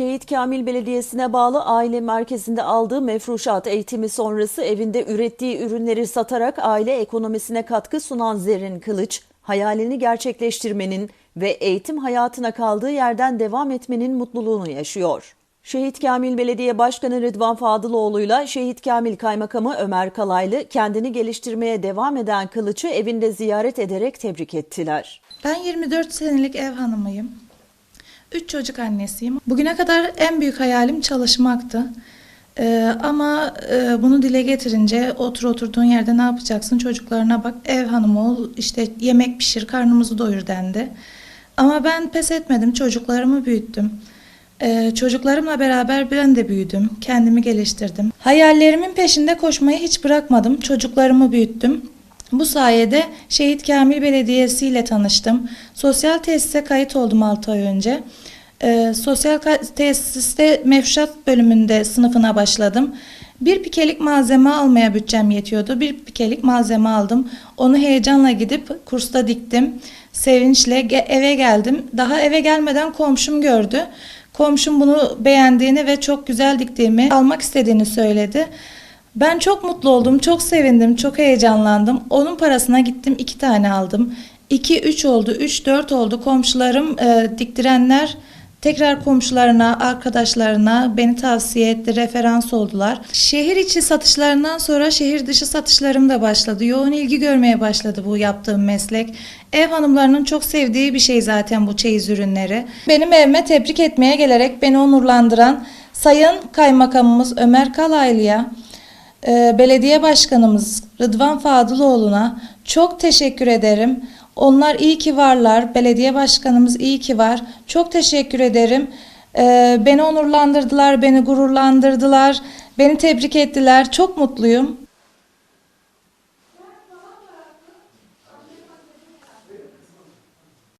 Şehit Kamil Belediyesi'ne bağlı aile merkezinde aldığı mefruşat eğitimi sonrası evinde ürettiği ürünleri satarak aile ekonomisine katkı sunan Zerrin Kılıç, hayalini gerçekleştirmenin ve eğitim hayatına kaldığı yerden devam etmenin mutluluğunu yaşıyor. Şehit Kamil Belediye Başkanı Rıdvan Fadıloğlu'yla Şehit Kamil Kaymakamı Ömer Kalaylı kendini geliştirmeye devam eden Kılıç'ı evinde ziyaret ederek tebrik ettiler. Ben 24 senelik ev hanımıyım. 3 çocuk annesiyim. Bugüne kadar en büyük hayalim çalışmaktı. Ee, ama e, bunu dile getirince otur oturduğun yerde ne yapacaksın çocuklarına bak ev hanımı ol işte yemek pişir karnımızı doyur dendi. Ama ben pes etmedim çocuklarımı büyüttüm. Ee, çocuklarımla beraber ben de büyüdüm, kendimi geliştirdim. Hayallerimin peşinde koşmayı hiç bırakmadım, çocuklarımı büyüttüm. Bu sayede Şehit Kamil Belediyesi ile tanıştım. Sosyal tesise kayıt oldum 6 ay önce. Ee, sosyal tesiste mefşat bölümünde sınıfına başladım. Bir pikelik malzeme almaya bütçem yetiyordu. Bir pikelik malzeme aldım. Onu heyecanla gidip kursta diktim. Sevinçle ge- eve geldim. Daha eve gelmeden komşum gördü. Komşum bunu beğendiğini ve çok güzel diktiğimi almak istediğini söyledi. Ben çok mutlu oldum, çok sevindim, çok heyecanlandım. Onun parasına gittim iki tane aldım. 2 3 oldu, 3 4 oldu. Komşularım e, diktirenler tekrar komşularına, arkadaşlarına beni tavsiye etti, referans oldular. Şehir içi satışlarından sonra şehir dışı satışlarım da başladı. Yoğun ilgi görmeye başladı bu yaptığım meslek. Ev hanımlarının çok sevdiği bir şey zaten bu çeyiz ürünleri. Benim evime tebrik etmeye gelerek beni onurlandıran Sayın Kaymakamımız Ömer Kalaylı'ya belediye başkanımız Rıdvan Fadıloğlu'na çok teşekkür ederim. Onlar iyi ki varlar. Belediye başkanımız iyi ki var. Çok teşekkür ederim. Ee, beni onurlandırdılar, beni gururlandırdılar, beni tebrik ettiler. Çok mutluyum.